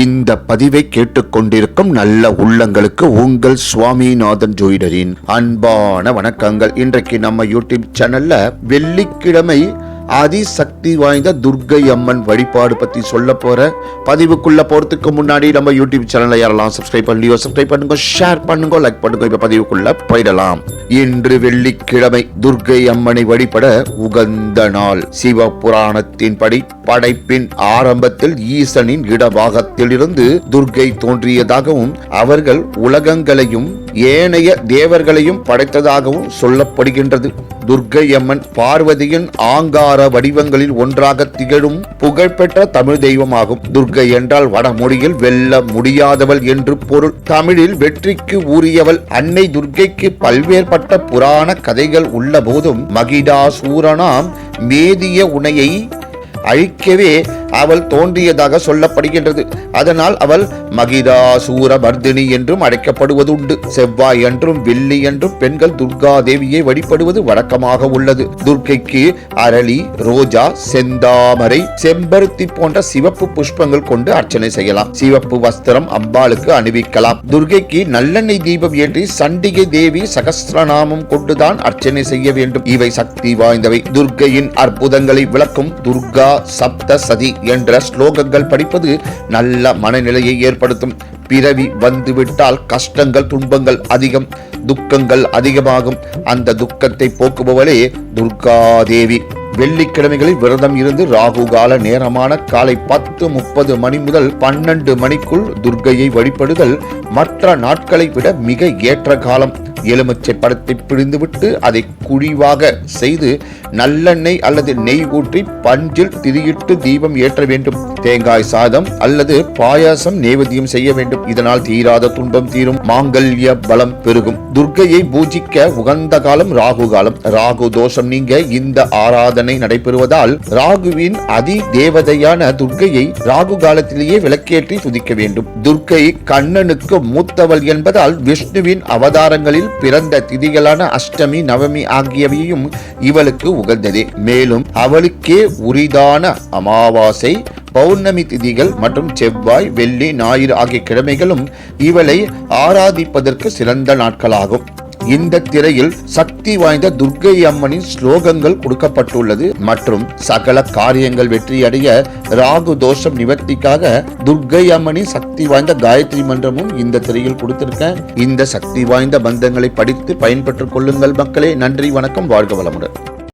இந்த பதிவை கேட்டுக்கொண்டிருக்கும் நல்ல உள்ளங்களுக்கு உங்கள் சுவாமிநாதன் ஜோயிடரின் அன்பான வணக்கங்கள். இன்றைக்கு நம்ம யூடியூப் சேனல்ல வெள்ளிக்கிழமை அதிசக்தி வாய்ந்த துர்க்கை அம்மன் வழிபாடு பற்றி சொல்ல போகிற பதிவுக்குள்ளே போகிறதுக்கு முன்னாடி நம்ம யூடியூப் சேனலை யாரெல்லாம் சப்ஸ்கிரைப் பண்ணலையோ சப்ஸ்கிரைப் பண்ணுங்க ஷேர் பண்ணுங்க லைக் பண்ணுங்க. இப்போ பதிவுக்குள்ளே போயிடலாம். இன்று வெள்ளிக்கிழமை துர்க்கை அம்மனை வழிபட உகந்த நாள். சிவ புராணத்தின்படி படைப்பின் ஆரம்பத்தில் ஈசனின் இடபாகத்திலிருந்து துர்க்கை தோன்றியதாகவும் அவர்கள் உலகங்களையும் ஏனைய தேவர்களையும் படைத்ததாகவும் சொல்லப்படுகின்றது. துர்க்கை அம்மன் பார்வதியின் ஆங்கார வடிவங்களில் ஒன்றாக திகழும் புகழ்பெற்ற தமிழ் தெய்வமாகும். துர்க்கை என்றால் வடமொழியில் வெல்ல முடியாதவள் என்று பொருள். தமிழில் வெற்றிக்கு ஊறியவள் அன்னை துர்க்கைக்கு பல்வேறுபட்ட புராண கதைகள் உள்ள போதும் மகிடாசூரனாம் மேதிய உனையை அழிக்கவே அவள் தோன்றியதாக சொல்லப்படுகின்றது. அதனால் அவள் மகிதாசூர மர்தினி என்றும் அழைக்கப்படுவதுண்டு. செவ்வாய் என்றும் வெள்ளி என்றும் பெண்கள் துர்கா தேவியை வழிபடுவது வழக்கமாக உள்ளது. துர்க்கைக்கு அரளி ரோஜா செந்தாமரை செம்பருத்தி போன்ற சிவப்பு புஷ்பங்கள் கொண்டு அர்ச்சனை செய்யலாம். சிவப்பு வஸ்திரம் அம்பாளுக்கு அணிவிக்கலாம். துர்க்கைக்கு நல்லெண்ணெய் தீபம் ஏற்றி சண்டிகை தேவி சகஸ்ரநாமம் கொண்டுதான் அர்ச்சனை செய்ய வேண்டும். இவை சக்தி வாய்ந்தவை. துர்க்கையின் அற்புதங்களை விளக்கும் துர்கா சப்த சதி. என்ற ஸ்லோகங்கள் படிப்பது நல்ல மனநிலையை ஏற்படுத்தும். பிறவி வந்துவிட்டால் கஷ்டங்கள் துன்பங்கள் அதிகம் துக்கங்கள் அதிகமாகும். அந்த துக்கத்தை போக்குபவளே துர்காதேவி. வெள்ளிக்கிழமைகளில் விரதம் இருந்து ராகு கால நேரமான காலை பத்து முப்பது மணி முதல் பன்னெண்டு மணிக்குள் துர்கையை வழிபடுதல் மற்ற நாட்களை விட மிக ஏற்ற காலம். எலுமிச்சை பழத்தை பிழிந்துவிட்டு அதை குழிவாக செய்து நல்லெண்ணெய் அல்லது நெய் ஊற்றி பஞ்சில் திரியிட்டு தீபம் ஏற்ற வேண்டும். தேங்காய் சாதம் அல்லது பாயாசம் நேவேத்தியம் செய்ய வேண்டும். இதனால் தீராத துன்பம் தீரும். மாங்கல்ய பலம் பெருகும். துர்க்கையை பூஜிக்க உகந்த காலம் ராகு காலம். ராகு தோஷம் நீங்க இந்த ஆராதனை நடைபெறுவதால் ராகுவின் அதி தேவதையான துர்க்கையை ராகு காலத்திலேயே விளக்கேற்றி துதிக்க வேண்டும். துர்க்கை கண்ணனுக்கு மூத்தவள் என்பதால் விஷ்ணுவின் அவதாரங்களில் பிறந்த திதிகளான அஷ்டமி நவமி ஆகியவையும் இவளுக்கு உகந்ததே. மேலும் அவளுக்கே உரிதான அமாவாசை பௌர்ணமி திதிகள் மற்றும் செவ்வாய் வெள்ளி ஞாயிறு ஆகிய கிழமைகளும் இவளை ஆராதிப்பதற்கு சிறந்த நாட்களாகும். இந்த திரையில் சக்தி வாய்ந்த துர்க்கை அம்மனின் ஸ்லோகங்கள் கொடுக்கப்பட்டுள்ளது மற்றும் சகல காரியங்கள் வெற்றியடைய ராகு தோஷம் நிவர்த்திக்காக துர்க்கை அம்மனின் சக்தி வாய்ந்த காயத்ரி மன்றமும் இந்த திரையில் கொடுத்திருக்கேன். இந்த சக்தி வாய்ந்த பந்தங்களை படித்து பயன்பெற்றுக் கொள்ளுங்கள் மக்களே. நன்றி வணக்கம் வாழ்க வளமுடன்.